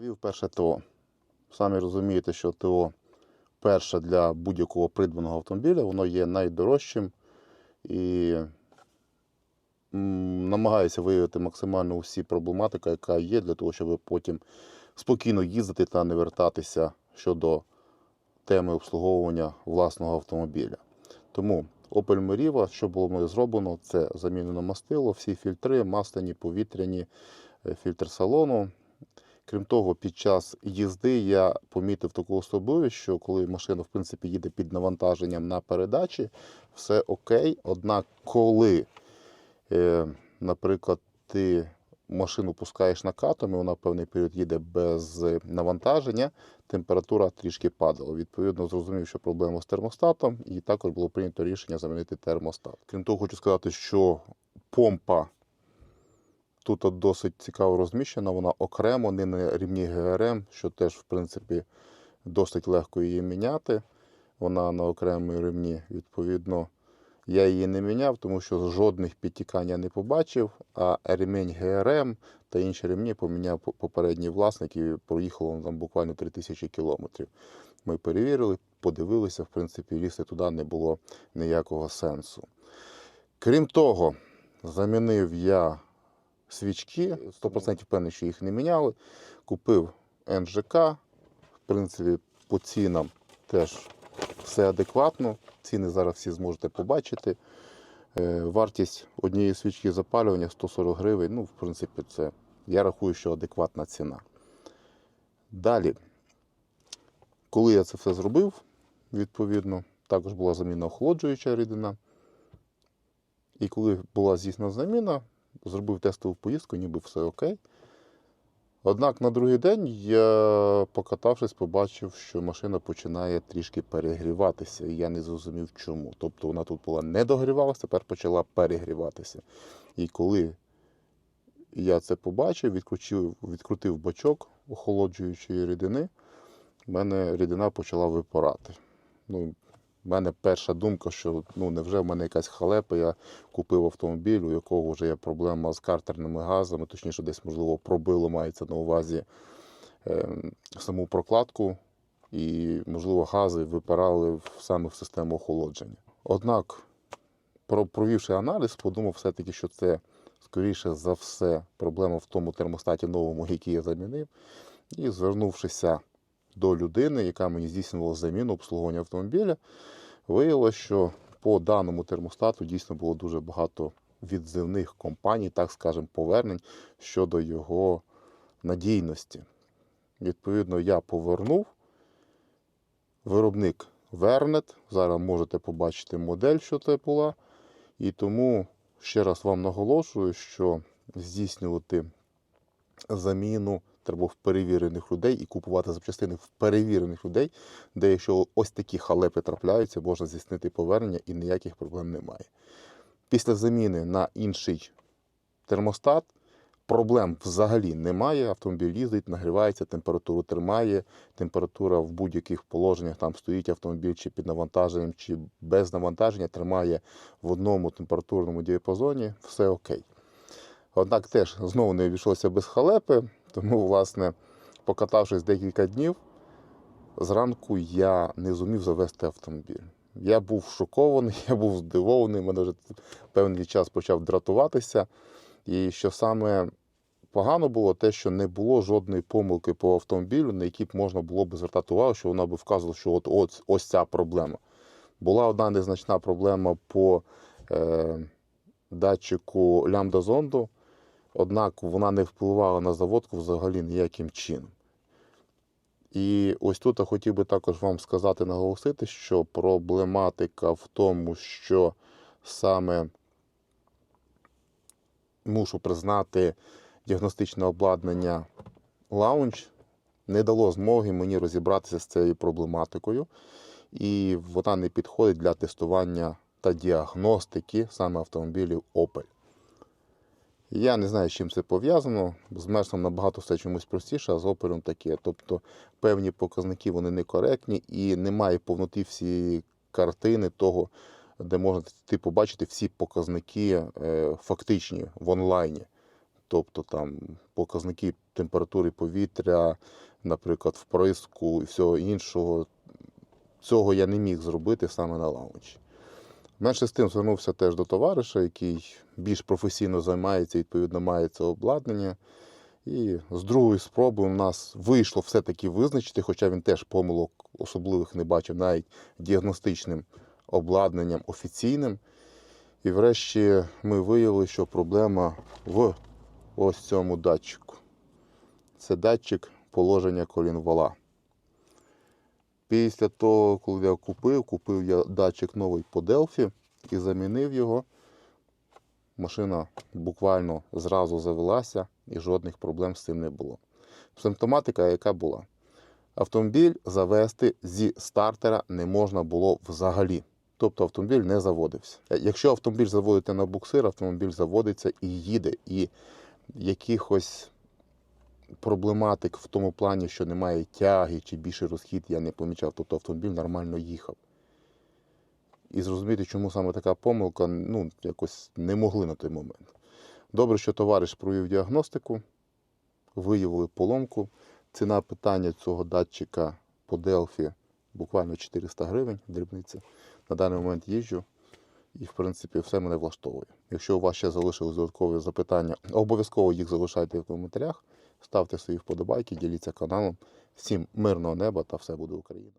Провів перше ТО. Самі розумієте, що ТО перше для будь-якого придбаного автомобіля, воно є найдорожчим і намагаюся виявити максимально усі проблематика, яка є, для того, щоб потім спокійно їздити та не вертатися щодо теми обслуговування власного автомобіля. Тому Opel Meriva, що було мною зроблено, це замінено мастило, всі фільтри, масляні, повітряні, е, фільтр салону. Крім того, під час їзди я помітив таку особливість, що коли машина в принципі їде під навантаженням на передачі, все окей. Однак, коли, е, наприклад, ти машину пускаєш накатом, і вона певний період їде без навантаження, температура трішки падала. Відповідно, зрозумів, що проблема з термостатом, і також було прийнято рішення замінити термостат. Крім того, хочу сказати, що помпа тут досить цікаво розміщена, вона окремо, не на рівні ГРМ, що теж, в принципі, досить легко її міняти. Вона на окремій рівні, відповідно, я її не міняв, тому що жодних підтікань я не побачив, а ремінь ГРМ та інші ремні поміняв попередній власник і проїхало там буквально 3000 кілометрів. Ми перевірили, подивилися, в принципі, лізти туди не було ніякого сенсу. Крім того, замінив я свічки, 100% впевнений, що їх не міняли. Купив НЖК, в принципі, по цінам теж все адекватно. Ціни зараз всі зможете побачити. Е, Вартість однієї свічки запалювання 140 гривень. Ну, в принципі, це я рахую, що адекватна ціна. Далі, коли я це все зробив, відповідно, також була заміна охолоджуюча рідина. І коли була здійснена заміна, зробив тестову поїздку, ніби все окей. Однак на другий день я, покатавшись, побачив, що машина починає трішки перегріватися, і я не зрозумів чому. Тобто вона тут була не догрівалася, тепер почала перегріватися. І коли я це побачив, відкрутив, відкрутив бачок охолоджуючої рідини, в мене рідина почала випарати. Ну, в мене перша думка, що ну невже в мене якась халепа, я купив автомобіль, у якого вже є проблема з картерними газами, точніше, десь, можливо, пробило мається на увазі е, саму прокладку, і, можливо, гази випирали саме в систему охолодження. Однак, провівши аналіз, подумав все-таки, що це, скоріше за все, проблема в тому термостаті новому, який я замінив, і звернувшися до людини, яка мені здійснювала заміну обслуговування автомобіля, виявилося, що по даному термостату дійсно було дуже багато відзивних компаній, так скажемо, повернень щодо його надійності. Відповідно, я повернув. Виробник Вернет. Зараз можете побачити модель, що це була. І тому ще раз вам наголошую, що здійснювати заміну треба в перевірених людей і купувати запчастини в перевірених людей, де якщо ось такі халепи трапляються, можна здійснити повернення і ніяких проблем немає. Після заміни на інший термостат проблем взагалі немає. Автомобіль їздить, нагрівається, температуру тримає. Температура в будь-яких положеннях там стоїть автомобіль чи під навантаженням, чи без навантаження, тримає в одному температурному діапазоні, все окей. Однак теж знову не обійшлося без халепи, тому, власне, покатавшись декілька днів, зранку я не зумів завести автомобіль. Я був шокований, я був здивований, мене вже певний час почав дратуватися. І що саме погано було, те, що не було жодної помилки по автомобілю, на якій б можна було б звертати увагу, що вона б вказувала, що от, от ось ця проблема. Була одна незначна проблема по е, датчику лямбда-зонду, однак вона не впливала на заводку взагалі ніяким чином. І ось тут я хотів би також вам сказати, наголосити, що проблематика в тому, що саме мушу признати діагностичне обладнання Lounge не дало змоги мені розібратися з цією проблематикою, і вона не підходить для тестування та діагностики саме автомобілів Opel. Я не знаю, з чим це пов'язано. З Мерсом набагато все чомусь простіше, а з Opel таке. Тобто певні показники вони некоректні і немає повноти всієї картини того, де можна ти побачити всі показники е, фактичні в онлайні. тобто там показники температури повітря, наприклад, вприску і всього іншого. Цього я не міг зробити саме на лаунчі. Менше з тим звернувся теж до товариша, який більш професійно займається, відповідно, має це обладнання. І з другої спроби у нас вийшло все-таки визначити, хоча він теж помилок особливих не бачив, навіть діагностичним обладнанням офіційним. І врешті ми виявили, що проблема в ось цьому датчику. Це датчик положення колін вала. Після того, коли я купив, купив я датчик новий по Delphi і замінив його. Машина буквально зразу завелася і жодних проблем з цим не було. Симптоматика, яка була? Автомобіль завести зі стартера не можна було взагалі. Тобто автомобіль не заводився. Е, Якщо автомобіль заводите на буксир, автомобіль заводиться і їде. І якихось проблематик в тому плані, що немає тяги чи більший розхід, я не помічав. Тобто автомобіль нормально їхав. І зрозуміти, чому саме така помилка, ну, якось не могли на той момент. Добре, що товариш провів діагностику, виявили поломку. Ціна питання цього датчика по Delphi буквально 400 гривень, дрібниця. На даний момент їжджу. І, в принципі, все мене влаштовує. Якщо у вас ще залишились додаткові запитання, обов'язково їх залишайте в коментарях. Ставте свої вподобайки, діліться каналом. Всім мирного неба та все буде Україна!